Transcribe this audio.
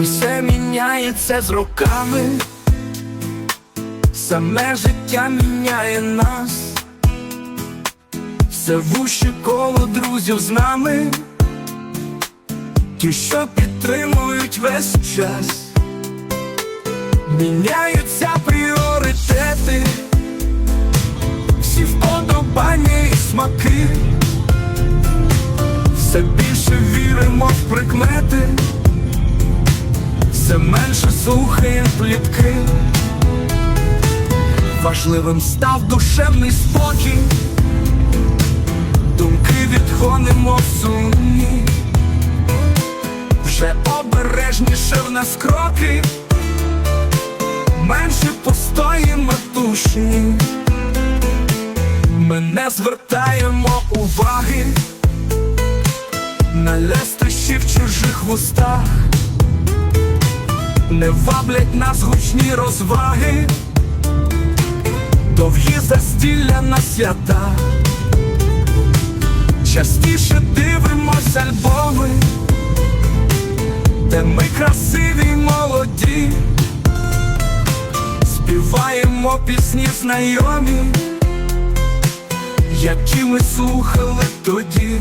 Усе міняється з роками, саме життя міняє нас, все вуще коло друзів з нами, ті, що підтримують весь час, міняються пріоритети, всі вподобання і смаки, все більше віримо в прикмети слухаєм плітки. Важливим став душевний спокій, думки відгонимо в сумні, вже обережніше в нас кроки, менше постої матушні. Ми не звертаємо уваги на лестощі в чужих вустах не ваблять нас гучні розваги, довгі застілля на свята, частіше дивимось альбоми, де ми красиві й молоді, співаємо пісні знайомі, які ми слухали тоді.